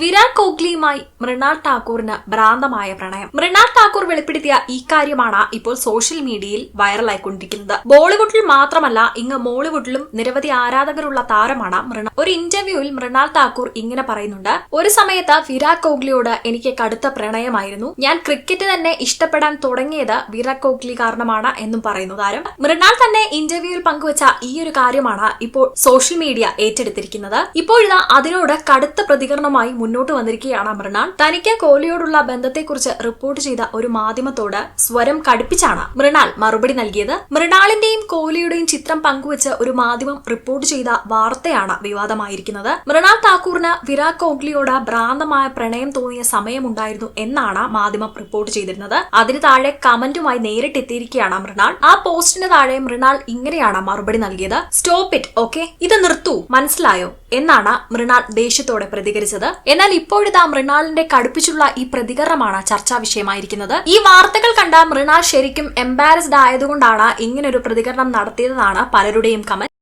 വിരാട് കോഹ്ലിയുമായി മൃണാൾ ഠാക്കൂറിന് ഭ്രാന്തമായ പ്രണയം. മൃണാൾ ഠാക്കൂർ വെളിപ്പെടുത്തിയ ഈ കാര്യമാണ് ഇപ്പോൾ സോഷ്യൽ മീഡിയയിൽ വൈറലായിക്കൊണ്ടിരിക്കുന്നത്. ബോളിവുഡിൽ മാത്രമല്ല ഇങ്ങ് മോളിവുഡിലും നിരവധി ആരാധകരുള്ള താരമാണ് മൃണ ഒരു ഇന്റർവ്യൂവിൽ മൃണാൾ ഠാക്കൂർ ഇങ്ങനെ പറയുന്നുണ്ട് ഒരു സമയത്ത് വിരാട് കോഹ്ലിയോട് എനിക്ക് കടുത്ത പ്രണയമായിരുന്നു. ഞാൻ ക്രിക്കറ്റ് തന്നെ ഇഷ്ടപ്പെടാൻ തുടങ്ങിയത് വിരാട് കോഹ്ലി കാരണമാണ് എന്നും പറയുന്നു താരം. മൃണാൾ തന്നെ ഇന്റർവ്യൂവിൽ പങ്കുവച്ച ഈ ഒരു കാര്യമാണ് ഇപ്പോൾ സോഷ്യൽ മീഡിയ ഏറ്റെടുത്തിരിക്കുന്നത്. ഇപ്പോഴിതാ അതിനോട് കടുത്ത പ്രതികരണമായി മുന്നോട്ട് വന്നിരിക്കുകയാണ് മൃണാൾ തനിക്ക് കോഹ്ലിയോടുള്ള ബന്ധത്തെക്കുറിച്ച് റിപ്പോർട്ട് ചെയ്ത ഒരു മാധ്യമത്തോട് സ്വരം കടുപ്പിച്ചാണ് മൃണാൾ മറുപടി നൽകിയത്. മൃണാളിന്റെയും കോഹ്ലിയുടെയും ചിത്രം പങ്കുവച്ച് ഒരു മാധ്യമം റിപ്പോർട്ട് ചെയ്ത വാർത്തയാണ് വിവാദമായിരിക്കുന്നത്. മൃണാൾ താക്കൂറിന് വിരാട് കോഹ്ലിയോട് ഭ്രാന്തമായ പ്രണയം തോന്നിയ സമയമുണ്ടായിരുന്നു എന്നാണ് മാധ്യമം റിപ്പോർട്ട് ചെയ്തിരുന്നത്. അതിന് താഴെ കമന്റുമായി നേരിട്ടെത്തിയിരിക്കുകയാണ് മൃണാൾ ആ പോസ്റ്റിന് താഴെ മൃണാൾ ഇങ്ങനെയാണ് മറുപടി നൽകിയത്. Stop it okay? ഇത് നിർത്തൂ മനസ്സിലായോ? എന്നാണ് മൃണാൾ ദേഷ്യത്തോടെ പ്രതികരിച്ചത്. എന്നാൽ ഇപ്പോഴിതാ മൃണാളിന്റെ കടുപ്പിച്ചുള്ള ഈ പ്രതികരണമാണ് ചർച്ചാ വിഷയമായിരിക്കുന്നത്. ഈ വാർത്തകൾ കണ്ട മൃണാൾ ശരിക്കും എംബാരസ്ഡ് ആയതുകൊണ്ടാണ് ഇങ്ങനൊരു പ്രതികരണം നടത്തിയതെന്നാണ് പലരുടെയും കമന്റ്